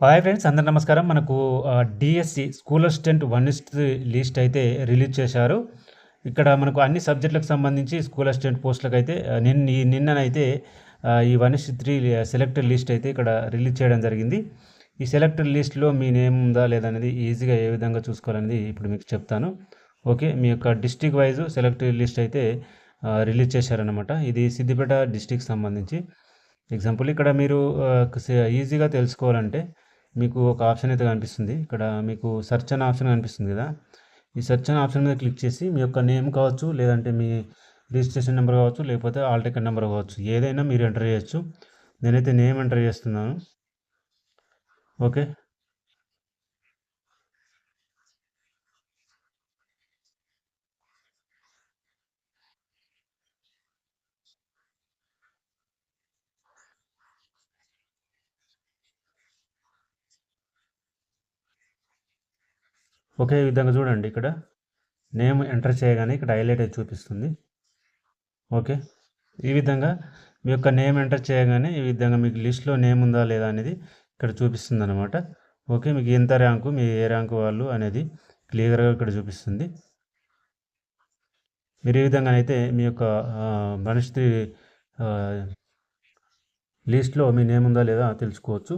Hi friends అందరు నమస్కారం. మనకు డిఎస్సి స్కూల్ అసిస్టెంట్ వన్ ఇస్ట్ లిస్ట్ అయితే రిలీజ్ చేశారు. ఇక్కడ మనకు అన్ని సబ్జెక్టులకు సంబంధించి స్కూల్ అసిస్టెంట్ పోస్టులకు అయితే నిన్న నిన్ననైతే ఈ వన్ ఇస్ట్ త్రీ సెలెక్ట్ లిస్ట్ అయితే ఇక్కడ రిలీజ్ చేయడం జరిగింది. ఈ సెలెక్ట్ లిస్ట్లో మీ నేమ్ ఉందా లేదనేది ఈజీగా ఏ విధంగా చూసుకోవాలనేది ఇప్పుడు మీకు చెప్తాను. ఓకే మీ యొక్క డిస్టిక్ వైజ్ సెలెక్ట్ లిస్ట్ అయితే రిలీజ్ చేశారనమాట ఇది సిద్దిపేట డిస్టిక్ సంబంధించి. ఎగ్జాంపుల్ ఇక్కడ మీరు ఈజీగా తెలుసుకోవాలంటే మీకు ఒక ఆప్షన్ అయితే కనిపిస్తుంది. ఇక్కడ మీకు సెర్చ్ అనే ఆప్షన్ కనిపిస్తుంది కదా. ఈ సెర్చ్ అనే ఆప్షన్ మీద క్లిక్ చేసి మీ యొక్క నేమ్ కావచ్చు లేదంటే మీ రిజిస్ట్రేషన్ నెంబర్ కావచ్చు లేకపోతే ఆల్ టికెట్ నెంబర్ కావచ్చు ఏదైనా మీరు ఎంటర్ చేయొచ్చు. నేనైతే నేమ్ ఎంటర్ చేస్తున్నాను. ఓకే. ఒకే విధంగా చూడండి ఇక్కడ. నేమ్ ఎంటర్ చేయగానే ఇక్కడ హైలైట్ అయితే చూపిస్తుంది. ఓకే. ఈ విధంగా మీ యొక్క నేమ్ ఎంటర్ చేయగానే ఈ విధంగా మీకు లిస్ట్లో నేమ్ ఉందా లేదా అనేది ఇక్కడ చూపిస్తుంది అనమాట ఓకే. మీకు ఎంత ర్యాంకు మీ ఏ ర్యాంకు వాళ్ళు అనేది క్లియర్గా ఇక్కడ చూపిస్తుంది. మీరు ఈ విధంగానైతే మీ యొక్క మనిషి లిస్ట్లో మీ నేమ్ ఉందా లేదా తెలుసుకోవచ్చు.